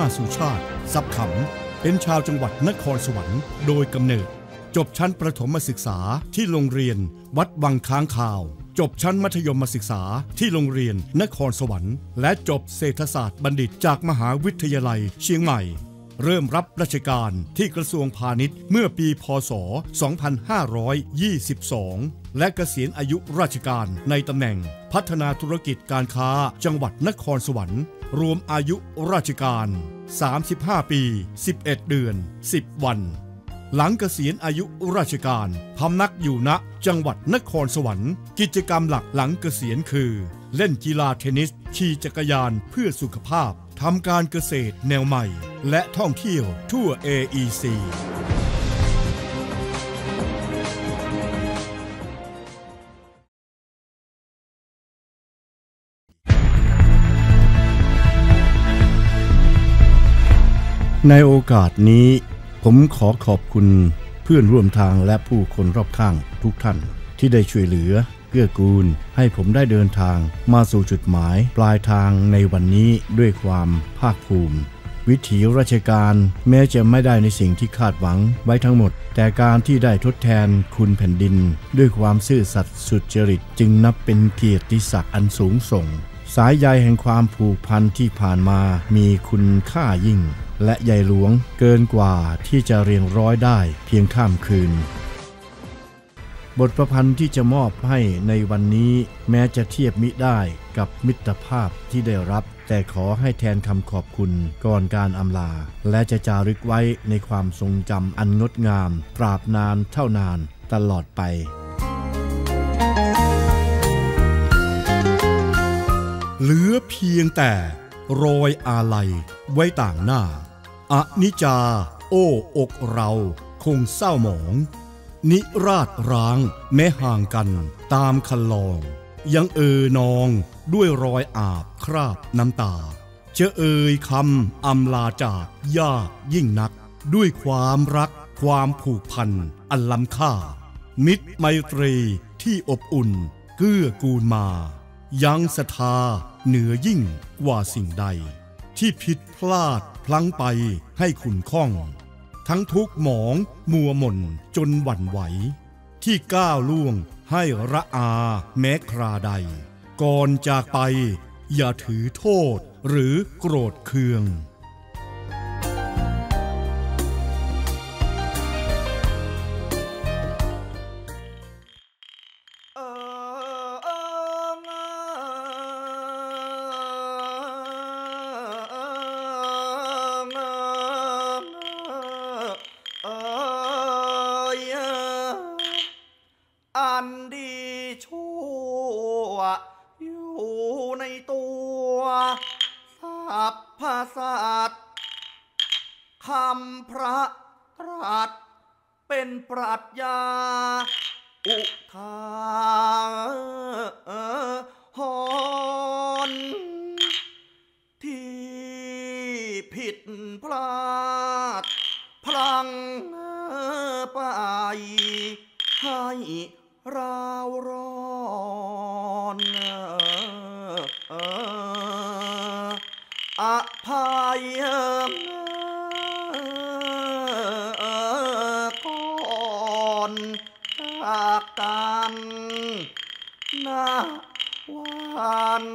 าสุชาติซับขำเป็นชาวจังหวัดนครสวรรค์โดยกำเนิด จบชั้นประถมศึกษาที่โรงเรียน วัดวังค้างคาว จบชั้นมัธยมศึกษาที่โรงเรียนนครสวรรค์ และจบเศรษฐศาสตร์บัณฑิตจากมหาวิทยาลัยเชียงใหม่ เริ่มรับราชการที่กระทรวงพาณิชย์เมื่อปีพศ 2522 และเกษียณอายุราชการในตำแหน่งพัฒนาธุรกิจการค้าจังหวัดนครสวรรค์ รวมอายุราชการ 35 ปี 11 เดือน 10 วัน หลังเกษียณอายุราชการพำนักอยู่ณจังหวัดนครสวรรค์ กิจกรรมหลักหลังเกษียณคือ เล่นกีฬาเทนนิส ขี่จักรยานเพื่อสุขภาพทำการเกษตรแนวใหม่ และท่องเที่ยวทั่ว AEC ในโอกาสนี้ผมขอขอบคุณเพื่อนร่วมทางและผู้คนรอบข้างทุกท่าน ที่ได้ช่วยเหลือเกื้อกูล ให้ผมได้เดินทางมาสู่จุดหมายปลายทางในวันนี้ด้วยความภาคภูมิ วิถีราชการแม้จะไม่ได้ในสิ่งที่คาดหวังไว้ทั้งหมด แต่การที่ได้ทดแทนคุณแผ่นดิน ด้วยความซื่อสัตย์สุจริตจึงนับเป็นเกียรติศักดิ์อันสูงส่ง สายใยแห่งความผูกพันที่ผ่านมามีคุณค่ายิ่ง และใหญ่หลวงเกินกว่าที่จะเรียงร้อยได้เพียงข้ามคืน บทประพันธ์ที่จะมอบให้ในวันนี้แม้จะเทียบมิได้กับมิตรภาพที่ได้รับ แต่ขอให้แทนคำขอบคุณก่อนการอำลา และจะจารึกไว้ในความทรงจำอันงดงามตราบนานเท่านานตลอดไปเหลือเพียงแต่รอยอาลัยไว้ต่างหน้า อนิจจา โอ้อกเราคงเศร้าหมอง นิราชร้างแม้ห่างกันตามคันลอง ยังเอ่อนองด้วยรอยอาบคราบน้ำตาจะเอ่ยคำอำลาจากยากยิ่งนัก ด้วยความรักความผูกพันอันล้ำค่า มิตรไมตรีที่อบอุ่นเกื้อกูลมา ยังศรัทธาเหนือยิ่งกว่าสิ่งใด ที่ผิดพลาดพลั้งไปให้ขุนข้อง ทั้งทุกหมอง มัวหม่นจนหวั่นไหว ที่ก้าวล่วงให้ระอาแม้คราใด ก่อนจากไป อย่าถือโทษหรือโกรธเคือง สัพพสัตว์คำพระรัตเป็นปรัชญา อุทาหรณ์ที่ผิดพลาด พลังไปให้เราร อภัยก่อนจากกันนาวัน